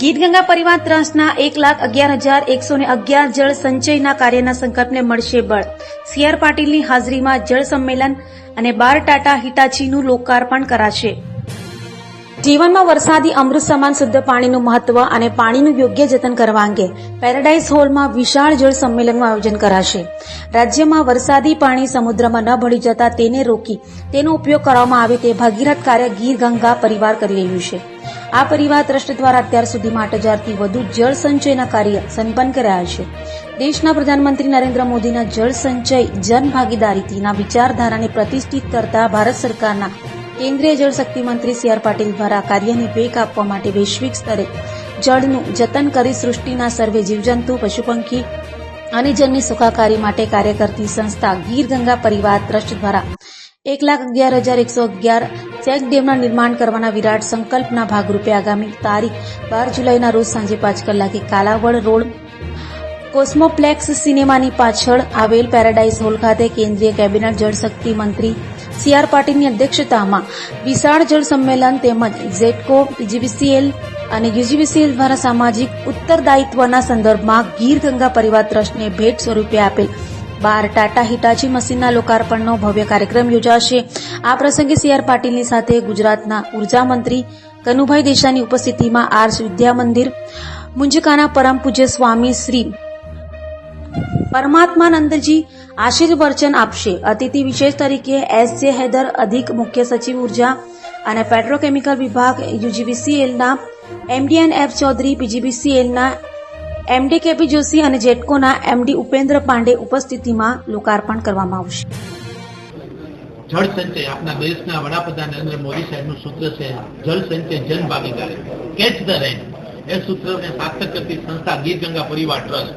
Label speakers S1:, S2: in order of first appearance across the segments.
S1: ગીત ગંગા પરિવાર ટ્રસ્ટના એક લાખ અગિયાર હજાર એકસો ને અગિયાર જળ સંચયના કાર્યના સંકલ્પને મળશે બળ. સીઆર પાટીલની હાજરીમાં જળ સંમેલન અને બાર ટાટા હિટાચીનું લોકાર્પણ કરાશે. જીવનમાં વરસાદી અમૃત સમાન શુદ્ધ પાણીનું મહત્વ અને પાણીનું યોગ્ય જતન કરવા અંગે પેરાડાઇઝ હોલમાં વિશાળ જળ સંમેલનનું આયોજન કરાશે. રાજ્યમાં વરસાદી પાણી સમુદ્રમાં ન ભળી જતા તેને રોકી તેનો ઉપયોગ કરવામાં આવે તે ભગીરથ કાર્ય ગીર ગંગા પરિવાર કરી રહ્યું છે. આ પરિવાર ટ્રસ્ટ દ્વારા અત્યાર સુધીમાં આઠ હજારથી વધુ જળ સંચયના કાર્ય સંપન્ન કર્યા છે. દેશના પ્રધાનમંત્રી નરેન્દ્ર મોદીના જળ સંચય જનભાગીદારીથીના વિચારધારાને પ્રતિષ્ઠિત કરતા ભારત સરકારના કેન્દ્રીય જળશક્તિ મંત્રી સી આર પાટીલ દ્વારા કાર્યની વેગ આપવા માટે વૈશ્વિક સ્તરે જળનું જતન કરી સૃષ્ટિના સર્વે જીવજંતુ, પશુપંખી અને જનની સુખાકારી માટે કાર્ય કરતી સંસ્થા ગીર ગંગા પરિવાર ટ્રસ્ટ દ્વારા એક લાખ અગિયાર હજાર એકસો અગિયાર ચેક ડેમના નિર્માણ કરવાના વિરાટ સંકલ્પના ભાગરૂપે આગામી તારીખ બાર જુલાઈના રોજ સાંજે પાંચ કલાકે કાલાવડ રોડ કોસ્મોપ્લેક્સ સિનેમાની પાછળ આવેલ પેરાડાઇઝ હોલ ખાતે કેન્દ્રીય કેબિનેટ જળશક્તિ મંત્રી સી આર પાટીલની અધ્યક્ષતામાં વિશાળ જળ સંમેલન તેમજ ઝેટકો જીવીસીએલ અને યુજીવીસીએલ દ્વારા સામાજિક ઉત્તરદાયિત્વના સંદર્ભમાં ગીર ગંગા પરિવાર ટ્રસ્ટને ભેટ સ્વરૂપે આપેલ બાર ટાટા હિટાચી મશીનના લોકાર્પણનો ભવ્ય કાર્યક્રમ યોજાશે. આ પ્રસંગે સી આર પાટીલની સાથે ગુજરાતના ઊર્જા મંત્રી કનુભાઈ દેસાઈની ઉપસ્થિતિમાં આર્સ વિદ્યા મંદિર, મુંજકાના પરમ પૂજ્ય સ્વામી શ્રી પરમાત્માનંદજી આશીર્વચન આપશે. અતિથિ વિશેષ તરીકે એસ જે હૈદર, અધિક મુખ્ય સચિવ ઊર્જા અને પેટ્રોકેમિકલ વિભાગ યુજીબીસીએલના એમડીએન એફ ચૌધરી પીજીબીસીએલના એમડી કેપી જોશી અને જેટકોના એમડી ઉપેન્દ્ર પાંડે ઉપસ્થિતિમાં લોકાર્પણ કરવામાં આવશે.
S2: જળ સંચય આપણા દેશના વડાપ્રધાન નરેન્દ્ર મોદી સાહેબનું સૂત્ર છે, જળ સંચય જન ભાગીદારી. Catch the rain. એ સૂત્રને સાર્થક કરતી સંસ્થા ગીર ગંગા પરિવાર ટ્રસ્ટ,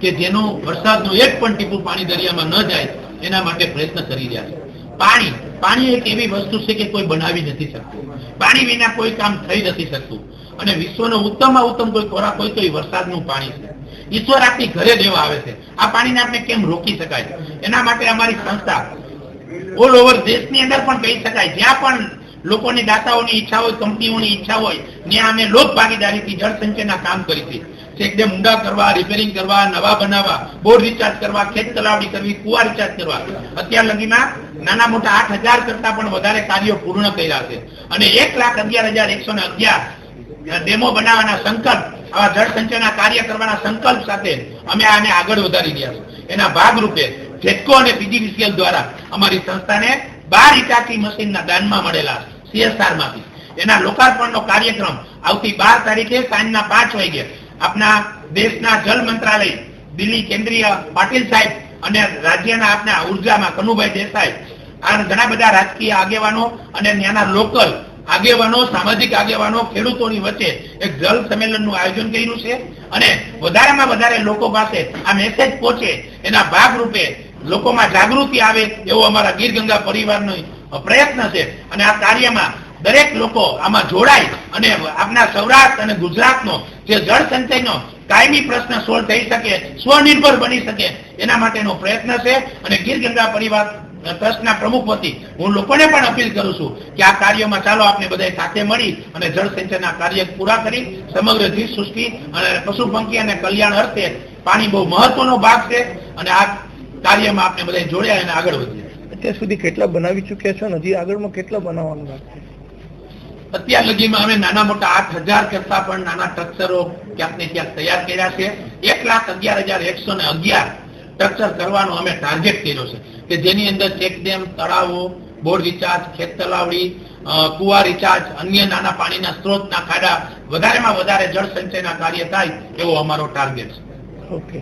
S2: કે જેનો વરસાદનું એક પણ ટીપું પાણી દરિયામાં ન જાય, એના માટે પ્રયત્ન કરી રહ્યા છે. પાણી પાણી એક એવી વસ્તુ છે કે કોઈ બનાવી નથી શકતું. પાણી વિના કોઈ કામ થઈ નથી શકતું. અને વિશ્વનો ઉત્તમમાં ઉત્તમ કોઈ ખોરાક હોય તો એ વરસાદનું પાણી છે. ઈશ્વર આપની ઘરે દેવા આવે છે. આ પાણીને આપણે કેમ રોકી શકાય? એના માટે અમારી સંસ્થા ઓલ ઓવર દેશની અંદર પણ કહી શકાય. જ્યાં પણ લોકોની દાતાઓની ઈચ્છા હોય, કંપનીઓની ઈચ્છા હોય, ત્યાં અમે લોક ભાગીદારીથી જળસંચયના કામ કરી છે. એકદમ ઊંડા કરવા રિપેરિંગ કરવા, નવા બનાવવા બોર રિચાર્જ કરવા, ખેત તલાવડી કરવી, કુવા રિચાર્જ કરવા. અત્યાર લગીમાં નાના મોટા આઠ હજાર કરતા પણ વધારે કાર્યો પૂર્ણ કર્યા છે. અને એક લાખ અગિયાર હજાર એકસો ને અગિયાર ડેમો બનાવવાના સંકલ્પ, આવા જળ સંચયના કાર્ય કરવાના સંકલ્પ સાથે અમે આને આગળ વધારી રહ્યા છે એના ભાગરૂપે જેટકો અને પીજીવીસીએલ દ્વારા અમારી સંસ્થાને બાર ઇટાકી મશીનના દાનમાં મળેલા સીએસઆર એના લોકાર્પણનો કાર્યક્રમ આવતી બાર તારીખે સાંજના પાંચ વાગે આપના દેશના જળ મંત્રાલય, દિલ્હી કેન્દ્રીય પાટીલ સાહેબ અને રાજ્યના આપના ઉર્જામાં કનુભાઈ દેસાઈ આ ઘણા બધા રાજકીય આગેવાનો અને ત્યાંના લોકલ આગેવાનો, સામાજિક આગેવાનો, ખેડૂતોની વચ્ચે એક જલ સંમેલનનું આયોજન કર્યું છે અને વધારેમાં વધારે લોકો પાસે આ મેસેજ પહોંચે એના ભાગરૂપે લોકોમાં જાગૃતિ આવે એવો અમારા ગીર ગંગા પરિવારનો પ્રયત્ન છે. અને આ કાર્યમાં દરેક લોકો આમાં જોડાય અને આપના સૌરાષ્ટ્ર અને ગુજરાતનો જે જળ સંચયનો કાયમી પ્રશ્ન સોલ્વ થઈ શકે, સ્વનિર્ભર બની શકે, એના માટેનો પ્રયત્ન છે. અને ગીર ગંગા પરિવાર ટ્રસ્ટના પ્રમુખ વતી હું લોકોને પણ અપીલ કરું છું કે આ કાર્યમાં ચાલો આપણે બધા સાથે મળી અને જળ સંચયના કાર્ય પૂરા કરી. સમગ્ર જીવ સૃષ્ટિ અને પશુ પંખી અને કલ્યાણ અર્થે પાણી બહુ મહત્વનો ભાગ છે. અને આ કાર્યમાં આપણે બધા જોડ્યા અને આગળ વધીએ
S3: અત્યાર સુધી કેટલા બનાવી ચૂક્યા છો હજી આગળમાં કેટલા બનાવવાનું બાકી
S2: અત્યાર સુધીમાં અમે નાના મોટા આઠ હજાર કરતા પણ નાના સ્ટ્રક્ચરો ક્યાંક ને ક્યાંક તૈયાર કર્યા છે. એક લાખ અગિયાર હજાર એકસો ને અગિયાર સ્ટ્રક્ચર કરવાનો અમે ટાર્ગેટ કર્યો છે. કે જેની અંદર ચેકડેમ તળાવો બોર રિચાર્જ ખેત તલાવડી કુવા રિચાર્જ અન્ય નાના પાણીના સ્ત્રોતના ખાડા વધારેમાં વધારે જળ સંચયના કાર્ય થાય એવો અમારો ટાર્ગેટ છે.
S3: ઓકે